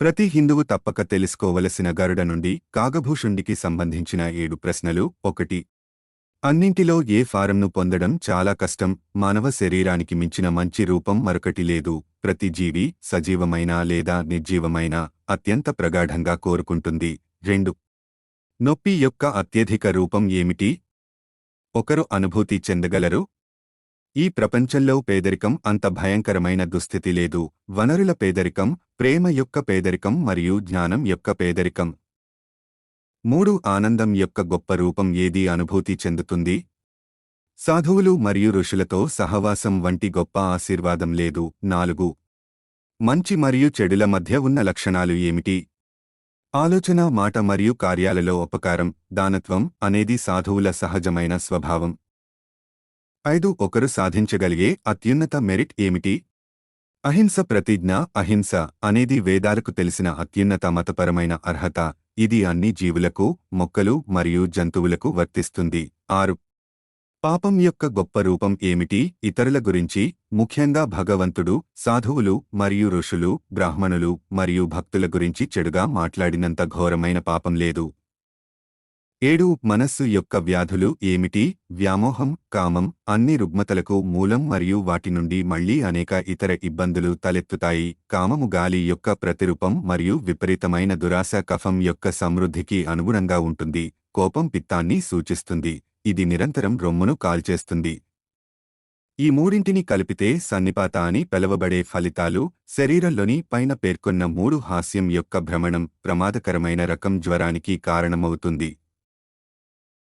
ప్రతి హిందువు తప్పక తెలుసుకోవలసిన గరుడ నుండి కాగభూషుండికి సంబంధించిన ఏడు ప్రశ్నలు ఒకటి. అన్నింటిలో ఏ ఫారంను పొందడం చాలా కష్టం మానవ శరీరానికి మించిన మంచి రూపం మరొకటి లేదు. ప్రతి జీవి సజీవమైన లేదా నిర్జీవమైన అత్యంత ప్రగాఢంగా కోరుకుంటుంది. రెండు. నొప్పి యొక్క అత్యధిక రూపం ఏమిటి? ఒకరు అనుభూతి చెందగలరు ఈ ప్రపంచంలో పేదరికం అంత భయంకరమైన దుస్థితి లేదు. వనరుల పేదరికం ప్రేమ యొక్క పేదరికం మరియు జ్ఞానం యొక్క పేదరికం. మూడు ఆనందం యొక్క గొప్ప రూపం ఏది అనుభూతి చెందుతుంది? సాధువులు మరియు ఋషులతో సహవాసం వంటి గొప్ప ఆశీర్వాదం లేదు. నాలుగు. మంచి మరియు చెడుల మధ్య ఉన్న లక్షణాలు ఏమిటి? ఆలోచన మాట మరియు కార్యాలలో ఉపకారం దానత్వం అనేది సాధువుల సహజమైన స్వభావం. ఐదు ఒకరు సాధించగలిగే అత్యున్నత మెరిట్ ఏమిటి? అహింస ప్రతిజ్ఞ అహింస అనేది వేదాలకు తెలిసిన అత్యున్నత మతపరమైన అర్హత. ఇది అన్ని జీవులకు మొక్కలు మరియు జంతువులకు వర్తిస్తుంది. ఆరు. పాపం యొక్క గొప్ప రూపం ఏమిటి? ఇతరుల గురించి ముఖ్యంగా భగవంతుడు సాధువులు మరియు ఋషులు బ్రాహ్మణులు మరియు భక్తుల గురించి చెడుగా మాట్లాడినంత ఘోరమైన పాపం లేదు. ఏడు మనస్సు యొక్క వ్యాధులు ఏమిటి? వ్యామోహం కామం అన్ని రుగ్మతలకు మూలం మరియు వాటి నుండి మళ్ళీ అనేక ఇతర ఇబ్బందులు తలెత్తుతాయి. కామము గాలి యొక్క ప్రతిరూపం మరియు విపరీతమైన దురాశ కఫం యొక్క సమృద్ధికి అనుగుణంగా ఉంటుంది. కోపం పిత్తాన్ని సూచిస్తుంది. ఇది నిరంతరం రొమ్మును కాల్చేస్తుంది. ఈ మూడింటిని కలిపితే సన్నిపాత అని పిలవబడే ఫలితాలు శరీరంలోని పైన పేర్కొన్న మూడు హాస్యం యొక్క భ్రమణం ప్రమాదకరమైన రకం జ్వరానికి కారణమవుతుంది.